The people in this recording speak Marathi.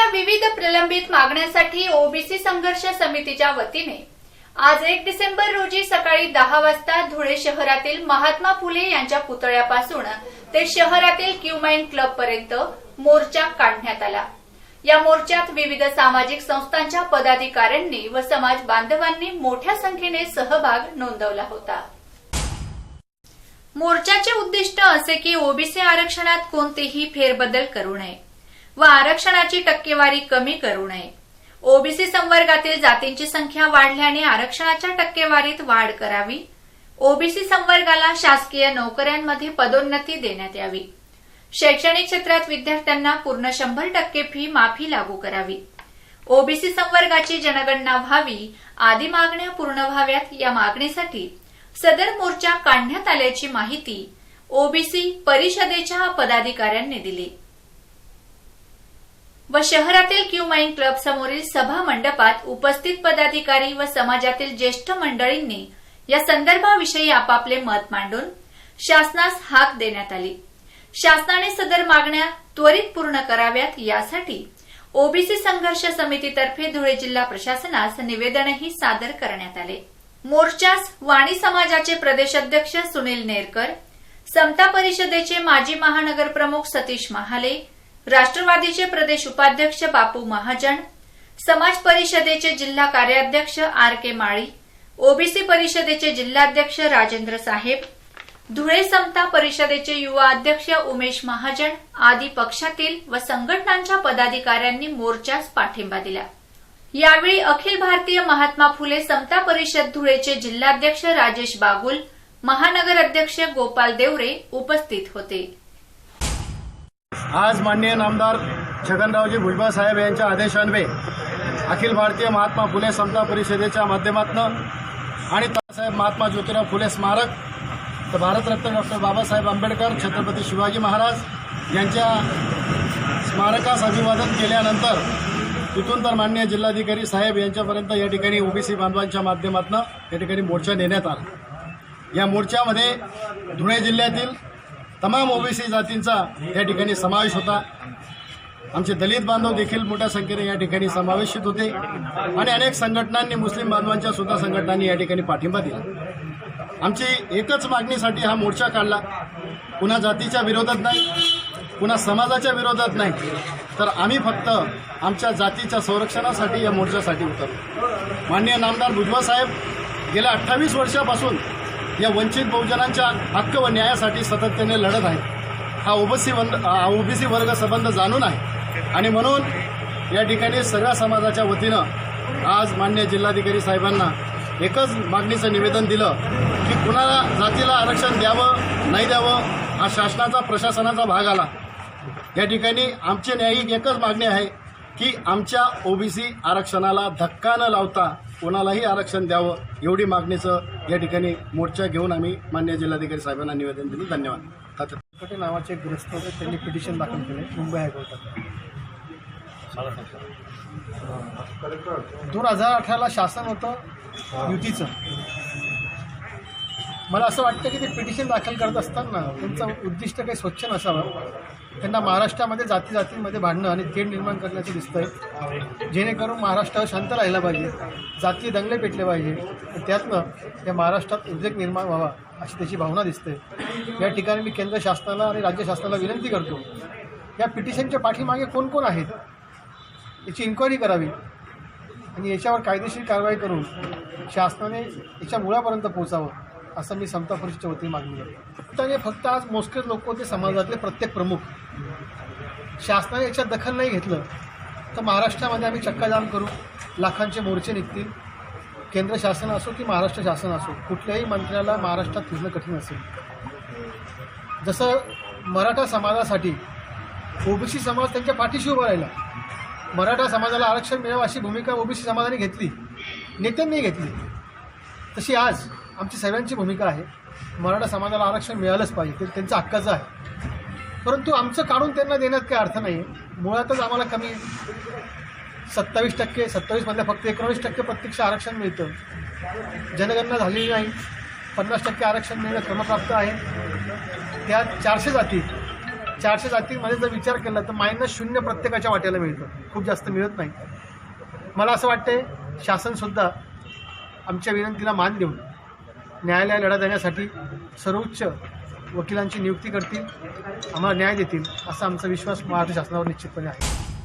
आपल्या विविध प्रलंबित मागण्यांसाठी ओबीसी संघर्ष समितीच्या वतीने आज एक डिसेंबर रोजी सकाळी दहा वाजता धुळे शहरातील महात्मा फुले यांच्या पुतळ्यापासून ते शहरातील क्युमाइन क्लब पर्यंत मोर्चा काढण्यात आला. या मोर्चात विविध सामाजिक संस्थांच्या पदाधिकाऱ्यांनी व समाज बांधवांनी मोठ्या संख्येने सहभाग नोंदवला होता. मोर्चाचे उद्दिष्ट असे की ओबीसी आरक्षणात कोणतेही फेरबदल करू नये. व आरक्षणाची टक्केवारी कमी करू नये. ओबीसी संवर्गातील जातींची संख्या वाढल्याने आरक्षणाच्या टक्केवारीत वाढ करावी. ओबीसी संवर्गाला शासकीय नोकऱ्यांमध्ये पदोन्नती देण्यात यावी. शैक्षणिक क्षेत्रात विद्यार्थ्यांना पूर्ण शंभर टक्के फी माफी लागू करावी. ओबीसी संवर्गाची जनगणना व्हावी आदी मागण्या पूर्ण व्हाव्यात या मागणीसाठी सदर मोर्चा काढण्यात आल्याची माहिती ओबीसी परिषदेच्या पदाधिकाऱ्यांनी दिली. व शहरातील क्युमाइन क्लब समोरील सभा मंडपात उपस्थित पदाधिकारी व समाजातील ज्येष्ठ मंडळींनी या संदर्भाविषयी आपापले मत मांडून शासनास हाक देण्यात आली. शासनाने सदर मागण्या त्वरित पूर्ण कराव्यात यासाठी ओबीसी संघर्ष समितीतर्फे धुळे जिल्हा प्रशासनास निवेदनही सादर करण्यात आले. मोर्चास वाणी समाजाचे प्रदेशाध्यक्ष सुनील नेरकर समता परिषदेचे माजी महानगर प्रमुख सतीश महाले राष्ट्रवादीचे प्रदेश उपाध्यक्ष बापू महाजन समाज परिषदेचे जिल्हा कार्याध्यक्ष आर के माळी ओबीसी परिषदेचे जिल्हाध्यक्ष राजेंद्र साहेब धुळे समता परिषदेचे युवा अध्यक्ष उमेश महाजन आदी पक्षातील व संघटनांच्या पदाधिकाऱ्यांनी मोर्चास पाठिंबा दिला. यावेळी अखिल भारतीय महात्मा फुले समता परिषद धुळेचे जिल्हाध्यक्ष राजेश बागुल महानगर अध्यक्ष गोपाल देवरे उपस्थित होते. आज माननीय नामदार छगनरावजी भुजबळ साहेब यांच्या आदेशान्वये अखिल भारतीय महात्मा फुले समता परिषदेच्या माध्यमातून आणि तासाहेब महात्मा ज्योतिराव फुले स्मारक तर भारतरत्न डॉक्टर बाबासाहेब आंबेडकर छत्रपती शिवाजी महाराज यांच्या स्मारकास अभिवादन केल्यानंतर तिथून तर माननीय जिल्हाधिकारी साहेब यांच्यापर्यंत या ठिकाणी ओबीसी बांधवांच्या माध्यमातून या ठिकाणी मोर्चा नेण्यात आला. या मोर्चामध्ये धुळे जिल्ह्यातील तमाम ओबीसी जातींचा या ठिकाणी समावेश होता. आमचे दलित बांधव देखील मोठ्या संख्येने या ठिकाणी समावेशित होते आणि अनेक संघटनांनी मुस्लिम बांधवांच्या सुद्धा संघटनांनी या ठिकाणी पाठिंबा दिला. आमची एकच मागणीसाठी हा मोर्चा काढला. पुन्हा जातीच्या विरोधात नाही पुन्हा समाजाच्या विरोधात नाही तर आम्ही फक्त आमच्या जातीच्या संरक्षणासाठी या मोर्चासाठी उतरलो. माननीय नामदार भुजबळ साहेब गेल्या अठ्ठावीस वर्षापासून या वंचित बहुजनांच्या हक्क व न्यायासाठी सातत्याने लढत आहे. हा ओबीसी ओबीसी वर्ग संबंध जाणून आहे. आणि म्हणून या ठिकाणी सगळ्या समाजाच्या वतीनं आज मान्य जिल्हाधिकारी साहेबांना एकच मागणीचं निवेदन दिलं की कुणाला जातीला आरक्षण द्यावं नाही द्यावं हा शासनाचा प्रशासनाचा भाग आला. या ठिकाणी आमची न्यायिक एकच मागणी आहे की आमच्या ओबीसी आरक्षणाला धक्का न लावता कोणालाही आरक्षण द्यावं एवढी मागणीचं या ठिकाणी मोर्चा घेऊन आम्ही मान्य जिल्हाधिकारी साहेबांना निवेदन दिलं. धन्यवाद. कटे नावाचे एक ग्रस्त होते त्यांनी पिटिशन दाखल केले. मुंबई हायकोर्टात. दोन हजार अठराला शासन होतं युतीचं. मला असं वाटतं की ते पिटिशन दाखल करत असताना त्यांचं उद्दिष्ट काही स्वच्छ नसावं. त्यांना महाराष्ट्रामध्ये जाती जातींमध्ये भांडणं आणि तेढ निर्माण करण्याचं दिसतंय. जेणेकरून महाराष्ट्रावर शांत राहिला पाहिजे. जाती दंगले पेटले पाहिजे. त्यातनं या महाराष्ट्रात उद्योग निर्माण व्हावा अशी त्याची भावना दिसते. या ठिकाणी मी केंद्र शासनाला आणि राज्य शासनाला विनंती करतो. या पिटिशनच्या पाठीमागे कोण कोण आहेत? याची इन्क्वायरी करावी. आणि याच्यावर कायदेशीर कारवाई करून शासनाने याच्या मुळापर्यंत पोहोचावं. असं मी समता परिषदेच्या वतीने मागणी करतो. आणि फक्त आज मोजकेच लोक होते समाजातले प्रत्येक प्रमुख. शासनाने याच्यात दखल नाही घेतलं तर महाराष्ट्रामध्ये आम्ही चक्काजाम करू लाखांचे मोर्चे निघतील. केंद्र शासन असो की महाराष्ट्र शासन असो कुठल्याही मंत्र्याला महाराष्ट्रात फिरणं कठीण असेल. जसं मराठा समाजासाठी ओबीसी समाज त्यांच्या पाठीशी उभा राहिला. मराठा समाजाला आरक्षण मिळावं अशी भूमिका ओबीसी समाजाने घेतली नेत्यांनी घेतली. तशी आज आमची सर्वांची भूमिका आहे. मराठा समाजाला आरक्षण मिळालंच पाहिजे. ते त्यांचं हक्काचं आहे. परंतु आमचं काढून त्यांना देण्यात काही अर्थ नाही मुळातच आम्हाला कमी सत्तावीस टक्के सत्तावीसमधल्या फक्त एकोणावीस टक्के प्रत्यक्ष आरक्षण मिळतं. जनगणना झालेली नाही. पन्नास टक्के आरक्षण मिळणं क्रमप्राप्त आहे. त्या चारशे जाती चारशे जातींमध्ये जर विचार केला तर मायनस शून्य प्रत्येकाच्या वाट्याला मिळतं. खूप जास्त मिळत नाही. मला असं वाटते शासनसुद्धा आमच्या विनंतीला मान देऊन न्यायालय लढा देण्यासाठी सर्वोच्च वकिलांची नियुक्ती करतील आम्हाला न्याय देतील असा आमचा विश्वास महाराष्ट्र शासनावर निश्चितपणे आहे.